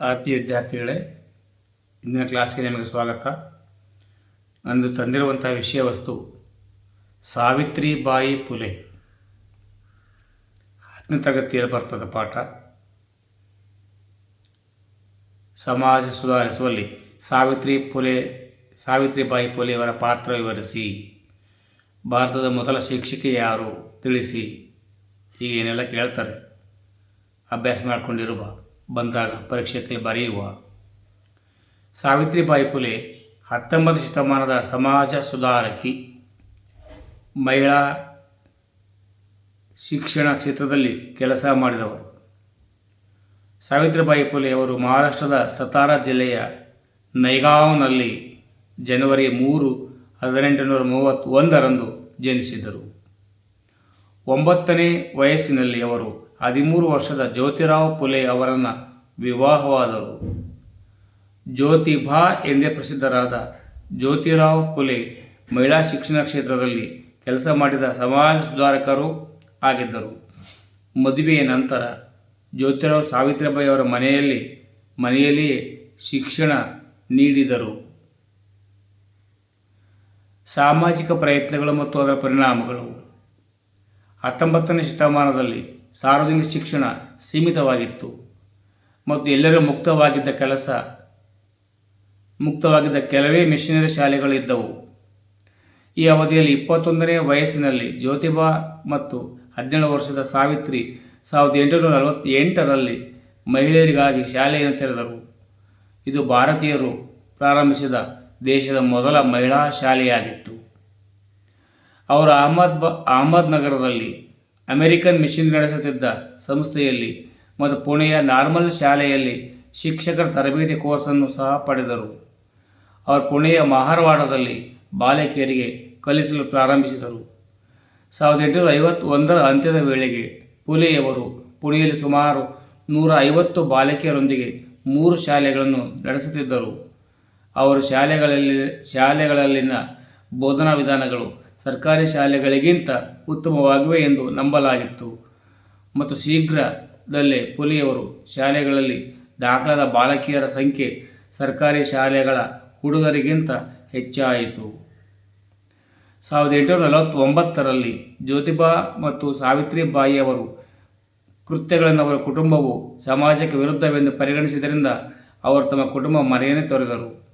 ಆತ್ಮೀಯ ವಿದ್ಯಾರ್ಥಿಗಳೇ, ಇಂದಿನ ಕ್ಲಾಸ್ಗೆ ನಿಮಗೆ ಸ್ವಾಗತ. ನಂದು ತಂದಿರುವಂಥ ವಿಷಯ ವಸ್ತು ಸಾವಿತ್ರಿಬಾಯಿ ಪುಲೆ. ಹತ್ತನೇ ತರಗತಿಯಲ್ಲಿ ಬರ್ತದ ಪಾಠ. ಸಮಾಜ ಸುಧಾರಿಸುವಲ್ಲಿ ಸಾವಿತ್ರಿ ಪುಲೆ ಸಾವಿತ್ರಿಬಾಯಿ ಪುಲೆಯವರ ಪಾತ್ರ ವಿವರಿಸಿ. ಭಾರತದ ಮೊದಲ ಶಿಕ್ಷಕಿ ಯಾರು ತಿಳಿಸಿ. ಹೀಗೆ ಏನೆಲ್ಲ ಕೇಳ್ತಾರೆ. ಅಭ್ಯಾಸ ಮಾಡಿಕೊಂಡಿರುವ ಬಂದಾಗ ಪರೀಕ್ಷೆಗೆ ಬರೆಯುವ ಸಾವಿತ್ರಿಬಾಯಿ ಫುಲೆ ಹತ್ತೊಂಬತ್ತು ಶತಮಾನದ ಸಮಾಜ ಸುಧಾರಕಿ, ಮಹಿಳಾ ಶಿಕ್ಷಣ ಕ್ಷೇತ್ರದಲ್ಲಿ ಕೆಲಸ ಮಾಡಿದವರು. ಸಾವಿತ್ರಿಬಾಯಿ ಫುಲೆ ಅವರು ಮಹಾರಾಷ್ಟ್ರದ ಸತಾರಾ ಜಿಲ್ಲೆಯ ನೈಗಾಂವ್ನಲ್ಲಿ ಜನವರಿ ಮೂರು, ಹದಿನೆಂಟುನೂರ ಮೂವತ್ತೊಂದರಂದು ಜನಿಸಿದರು ಒಂಬತ್ತನೇ ವಯಸ್ಸಿನಲ್ಲಿ ಅವರು ಹದಿಮೂರು ವರ್ಷದ ಜ್ಯೋತಿರಾವ್ ಪುಲೆ ಅವರನ್ನು ವಿವಾಹವಾದರು. ಜ್ಯೋತಿಭಾ ಎಂದೇ ಪ್ರಸಿದ್ಧರಾದ ಜ್ಯೋತಿರಾವ್ ಪುಲೆ ಮಹಿಳಾ ಶಿಕ್ಷಣ ಕ್ಷೇತ್ರದಲ್ಲಿ ಕೆಲಸ ಮಾಡಿದ ಸಮಾಜ ಸುಧಾರಕರು ಆಗಿದ್ದರು. ಮದುವೆಯ ನಂತರ ಜ್ಯೋತಿರಾವ್ ಸಾವಿತ್ರಿಬಾಯಿ ಅವರ ಮನೆಯಲ್ಲಿ ಮನೆಯಲ್ಲಿಯೇ ಶಿಕ್ಷಣ ನೀಡಿದರು. ಸಾಮಾಜಿಕ ಪ್ರಯತ್ನಗಳು ಮತ್ತು ಅದರ ಪರಿಣಾಮಗಳು. ಹತ್ತೊಂಬತ್ತನೇ ಶತಮಾನದಲ್ಲಿ ಸಾರ್ವಜನಿಕ ಶಿಕ್ಷಣ ಸೀಮಿತವಾಗಿತ್ತು. ಮತ್ತು ಎಲ್ಲರೂ ಮುಕ್ತವಾಗಿದ್ದ ಕೆಲಸ, ಮುಕ್ತವಾಗಿದ್ದ ಕೆಲವೇ ಮಿಷನರಿ ಶಾಲೆಗಳಿದ್ದವು ಈ ಅವಧಿಯಲ್ಲಿ ಇಪ್ಪತ್ತೊಂದನೇ ವಯಸ್ಸಿನಲ್ಲಿ ಜ್ಯೋತಿಬಾ ಮತ್ತು ಹದಿನೇಳು ವರ್ಷದ ಸಾವಿತ್ರಿ ಸಾವಿರದ ಎಂಟುನೂರ ನಲವತ್ತೆಂಟರಲ್ಲಿ ಮಹಿಳೆಯರಿಗಾಗಿ ಶಾಲೆಯನ್ನು ತೆರೆದರು. ಇದು ಭಾರತೀಯರು ಪ್ರಾರಂಭಿಸಿದ ದೇಶದ ಮೊದಲ ಮಹಿಳಾ ಶಾಲೆಯಾಗಿತ್ತು. ಅವರು ಅಹಮದ್ ಬ, ಅಹಮದ್ ನಗರದಲ್ಲಿ ಅಮೆರಿಕನ್ ಮಿಷನ್ ನಡೆಸುತ್ತಿದ್ದ ಸಂಸ್ಥೆಯಲ್ಲಿ ಮತ್ತು ಪುಣೆಯ ನಾರ್ಮಲ್ ಶಾಲೆಯಲ್ಲಿ ಶಿಕ್ಷಕರ ತರಬೇತಿ ಕೋರ್ಸನ್ನು ಸಹ ಪಡೆದರು. ಅವರು ಪುಣೆಯ ಮಹಾರವಾಡದಲ್ಲಿ ಬಾಲಕಿಯರಿಗೆ ಕಲಿಸಲು ಪ್ರಾರಂಭಿಸಿದರು. ಸಾವಿರದ ಎಂಟುನೂರ ಐವತ್ತೊಂದರ ಅಂತ್ಯದ ವೇಳೆಗೆ ಪುಲೆಯವರು ಪುಣೆಯಲ್ಲಿ ಸುಮಾರು ನೂರ ಐವತ್ತು ಬಾಲಕಿಯರೊಂದಿಗೆ ಮೂರು ಶಾಲೆಗಳನ್ನು ನಡೆಸುತ್ತಿದ್ದರು. ಅವರು ಶಾಲೆಗಳಲ್ಲಿ, ಶಾಲೆಗಳಲ್ಲಿನ ಬೋಧನಾ ವಿಧಾನಗಳು ಸರ್ಕಾರಿ ಶಾಲೆಗಳಿಗಿಂತ ಉತ್ತಮವಾಗಿವೆ ಎಂದು ನಂಬಲಾಗಿತ್ತು. ಮತ್ತು ಶೀಘ್ರದಲ್ಲೇ ಪುಲಿಯವರು ಶಾಲೆಗಳಲ್ಲಿ ದಾಖಲಾದ ಬಾಲಕಿಯರ ಸಂಖ್ಯೆ ಸರ್ಕಾರಿ ಶಾಲೆಗಳ ಹುಡುಗರಿಗಿಂತ ಹೆಚ್ಚಾಯಿತು. ಸಾವಿರದ ಎಂಟುನೂರ ನಲವತ್ತೊಂಬತ್ತರಲ್ಲಿ ಜ್ಯೋತಿಬಾ ಮತ್ತು ಸಾವಿತ್ರಿಬಾಯಿಯವರು ಕೃತ್ಯಗಳನ್ನು ಅವರ ಕುಟುಂಬವು ಸಮಾಜಕ್ಕೆ ವಿರುದ್ಧವೆಂದು ಪರಿಗಣಿಸಿದ್ದರಿಂದ ಅವರು ತಮ್ಮ ಕುಟುಂಬ ಮನೆಯನ್ನೇ ತೊರೆದರು.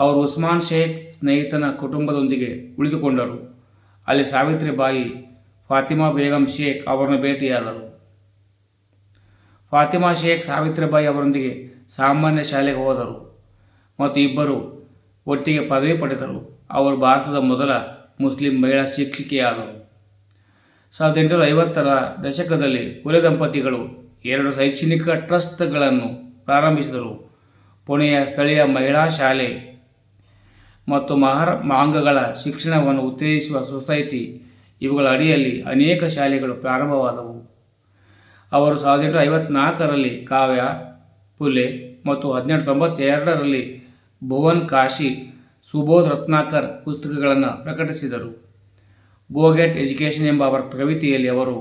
ಅವರು ಉಸ್ಮಾನ್ ಶೇಖ್ ಸ್ನೇಹಿತನ ಕುಟುಂಬದೊಂದಿಗೆ ಉಳಿದುಕೊಂಡರು. ಅಲ್ಲಿ ಸಾವಿತ್ರಿಬಾಯಿ ಫಾತಿಮಾ ಬೇಗಂ ಶೇಖ್ ಅವರನ್ನು ಭೇಟಿಯಾದರು. ಫಾತಿಮಾ ಶೇಖ್ ಸಾವಿತ್ರಿಬಾಯಿ ಅವರೊಂದಿಗೆ ಸಾಮಾನ್ಯ ಶಾಲೆಗೆ ಹೋದರು. ಮತ್ತು ಇಬ್ಬರು ಒಟ್ಟಿಗೆ ಪದವಿ ಪಡೆದರು. ಅವರು ಭಾರತದ ಮೊದಲ ಮುಸ್ಲಿಂ ಮಹಿಳಾ ಶಿಕ್ಷಕಿಯಾದರು. ಸಾವಿರದ ಎಂಟುನೂರ ಐವತ್ತರ ದಶಕದಲ್ಲಿ ಹುಲೆ ದಂಪತಿಗಳು ಎರಡು ಶೈಕ್ಷಣಿಕ ಟ್ರಸ್ಟ್ಗಳನ್ನು ಪ್ರಾರಂಭಿಸಿದರು. ಪುಣೆಯ ಸ್ಥಳೀಯ ಮಹಿಳಾ ಶಾಲೆ ಮತ್ತು ಮಹಾರ ಮಾಂಗಗಳ ಶಿಕ್ಷಣವನ್ನು ಉತ್ತೇಜಿಸುವ ಸೊಸೈಟಿ ಇವುಗಳ ಅಡಿಯಲ್ಲಿ ಅನೇಕ ಶಾಲೆಗಳು ಪ್ರಾರಂಭವಾದವು. ಅವರು ಸಾವಿರದ ಐವತ್ನಾಲ್ಕರಲ್ಲಿ ಕಾವ್ಯ, ಪುಲೆ ಮತ್ತು ಹದಿನೆಂಟು ತೊಂಬತ್ತೆರಡರಲ್ಲಿ ಭುವನ್ ಕಾಶಿ, ಸುಬೋಧ್ ರತ್ನಾಕರ್ ಪುಸ್ತಕಗಳನ್ನು ಪ್ರಕಟಿಸಿದರು. ಗೋಗೆಟ್ ಎಜುಕೇಷನ್ ಎಂಬ ಅವರ ಕವಿತೆಯಲ್ಲಿ ಅವರು,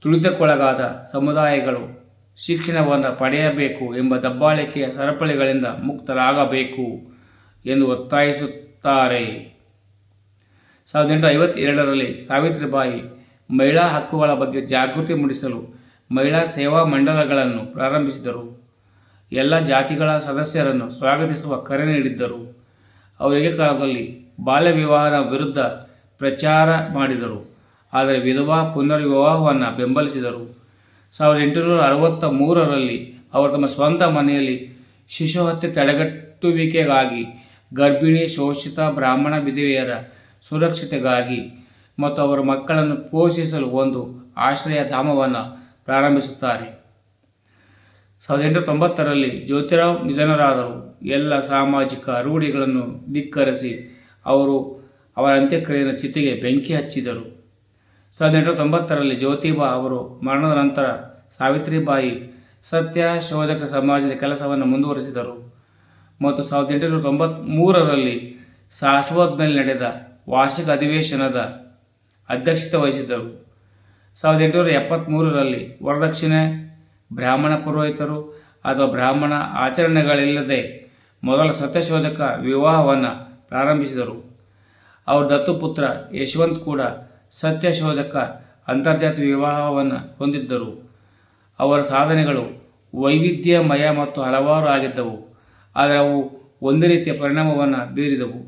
ತುಳಿತಕ್ಕೊಳಗಾದ ಸಮುದಾಯಗಳು ಶಿಕ್ಷಣವನ್ನು ಪಡೆಯಬೇಕು ಎಂಬ ದಬ್ಬಾಳಿಕೆಯ ಸರಪಳಿಗಳಿಂದ ಮುಕ್ತರಾಗಬೇಕು. ಎಂದು ಒತ್ತಾಯಿಸುತ್ತಾರೆ. ಸಾವಿರದ ಎಂಟುನೂರ ಐವತ್ತೆರಡರಲ್ಲಿ ಸಾವಿತ್ರಿಬಾಯಿ ಮಹಿಳಾ ಹಕ್ಕುಗಳ ಬಗ್ಗೆ ಜಾಗೃತಿ ಮೂಡಿಸಲು ಮಹಿಳಾ ಸೇವಾ ಮಂಡಲಗಳನ್ನು ಪ್ರಾರಂಭಿಸಿದರು. ಎಲ್ಲ ಜಾತಿಗಳ ಸದಸ್ಯರನ್ನು ಸ್ವಾಗತಿಸುವ ಕರೆ ನೀಡಿದ್ದರು. ಅವರಿಗೆ ಕಾಲದಲ್ಲಿ ಬಾಲ್ಯ ವಿವಾಹದ ವಿರುದ್ಧ ಪ್ರಚಾರ ಮಾಡಿದರು. ಆದರೆ ವಿಧವಾ ಪುನರ್ವಿವಾಹವನ್ನು ಬೆಂಬಲಿಸಿದರು. ಸಾವಿರದ ಎಂಟುನೂರ ಅರವತ್ತ ಮೂರರಲ್ಲಿ ಅವರು ತಮ್ಮ ಸ್ವಂತ ಮನೆಯಲ್ಲಿ ಶಿಶು ಹತ್ಯೆ ತಡೆಗಟ್ಟುವಿಕೆಗಾಗಿ ಗರ್ಭಿಣಿ ಶೋಷಿತ ಬ್ರಾಹ್ಮಣ ವಿಧವೆಯರ ಸುರಕ್ಷತೆಗಾಗಿ ಮತ್ತು ಅವರ ಮಕ್ಕಳನ್ನು ಪೋಷಿಸಲು ಒಂದು ಆಶ್ರಯ ಧಾಮವನ್ನು ಪ್ರಾರಂಭಿಸುತ್ತಾರೆ. ಸಾವಿರದ ಎಂಟುನೂರ ತೊಂಬತ್ತರಲ್ಲಿ ಜ್ಯೋತಿರಾವ್ ನಿಧನರಾದರು. ಎಲ್ಲ ಸಾಮಾಜಿಕ ರೂಢಿಗಳನ್ನು ಧಿಕ್ಕರಿಸಿ ಅವರು ಅವರ ಅಂತ್ಯಕ್ರಿಯೆಯ ಚಿತೆಗೆ ಬೆಂಕಿ ಹಚ್ಚಿದರು. ಸಾವಿರದ ಎಂಟುನೂರ ತೊಂಬತ್ತರಲ್ಲಿ ಜ್ಯೋತಿಬಾ ಅವರು ಮರಣದ ನಂತರ ಸಾವಿತ್ರಿಬಾಯಿ ಸತ್ಯ ಶೋಧಕ ಸಮಾಜದ ಕೆಲಸವನ್ನು ಮುಂದುವರಿಸಿದರು. ಮತ್ತು ಸಾವಿರದ ಎಂಟುನೂರ ತೊಂಬತ್ತ್ಮೂರರಲ್ಲಿ ಸಾಸ್ವದ್ನಲ್ಲಿ ನಡೆದ ವಾರ್ಷಿಕ ಅಧಿವೇಶನದ ಅಧ್ಯಕ್ಷತೆ ವಹಿಸಿದ್ದರು. ಸಾವಿರದ ಎಂಟುನೂರ ಎಪ್ಪತ್ತ್ಮೂರರಲ್ಲಿ ವರದಕ್ಷಿಣೆ, ಬ್ರಾಹ್ಮಣ ಪುರೋಹಿತರು ಅಥವಾ ಬ್ರಾಹ್ಮಣ ಆಚರಣೆಗಳಿಲ್ಲದೆ ಮೊದಲ ಸತ್ಯಶೋಧಕ ವಿವಾಹವನ್ನು ಪ್ರಾರಂಭಿಸಿದರು. ಅವರ ದತ್ತುಪುತ್ರ ಯಶವಂತ್ ಕೂಡ ಸತ್ಯಶೋಧಕ ಅಂತರ್ಜಾತಿ ವಿವಾಹವನ್ನು ಹೊಂದಿದ್ದರು. ಅವರ ಸಾಧನೆಗಳು ವೈವಿಧ್ಯಮಯ ಮತ್ತು ಹಲವಾರು ಆಗಿದ್ದವು. ಆದರೆ ಅವು ಒಂದೇ ರೀತಿಯ ಪರಿಣಾಮವನ್ನು ಬೀರಿದವು.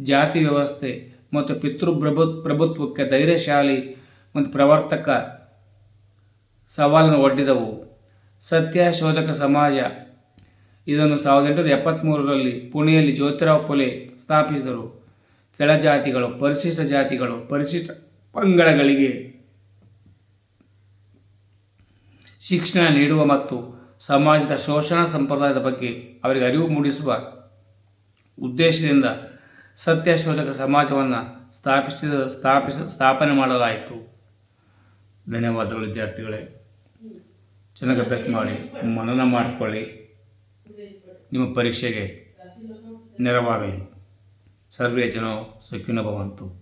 ಜಾತಿ ವ್ಯವಸ್ಥೆ ಮತ್ತು ಪಿತೃಪ್ರಭು ಪ್ರಭುತ್ವಕ್ಕೆ ಧೈರ್ಯಶಾಲಿ ಮತ್ತು ಪ್ರವರ್ತಕ ಸವಾಲನ್ನು ಒಡ್ಡಿದವು. ಸತ್ಯ, ಶೋಧಕ, ಸಮಾಜ ಇದನ್ನು ಸಾವಿರದ ಎಂಟುನೂರ ಎಪ್ಪತ್ತ್ಮೂರರಲ್ಲಿ ಪುಣೆಯಲ್ಲಿ ಜ್ಯೋತಿರಾವ್ ಫುಲೆ ಸ್ಥಾಪಿಸಿದರು. ಕೆಳಜಾತಿಗಳು ಪರಿಶಿಷ್ಟ ಜಾತಿಗಳು, ಪರಿಶಿಷ್ಟ ಪಂಗಡಗಳಿಗೆ ಶಿಕ್ಷಣ ನೀಡುವ ಮತ್ತು ಸಮಾಜದ ಶೋಷಣಾ ಸಂಪ್ರದಾಯದ ಬಗ್ಗೆ ಅವರಿಗೆ ಅರಿವು ಮೂಡಿಸುವ ಉದ್ದೇಶದಿಂದ ಸತ್ಯಶೋಧಕ ಸಮಾಜವನ್ನು ಸ್ಥಾಪಿಸಿದ ಸ್ಥಾಪಿಸ ಸ್ಥಾಪನೆ ಮಾಡಲಾಯಿತು. ಧನ್ಯವಾದಗಳು ವಿದ್ಯಾರ್ಥಿಗಳೇ. ಚೆನ್ನಾಗಿ ಅಭ್ಯಾಸ ಮಾಡಿ ಮನನ ಮಾಡಿಕೊಳ್ಳಿ. ನಿಮ್ಮ ಪರೀಕ್ಷೆಗೆ ನೆರವಾಗಲಿ. ಸರ್ವೇ ಜನೋ ಸುಖಿನ ಭವಂತು.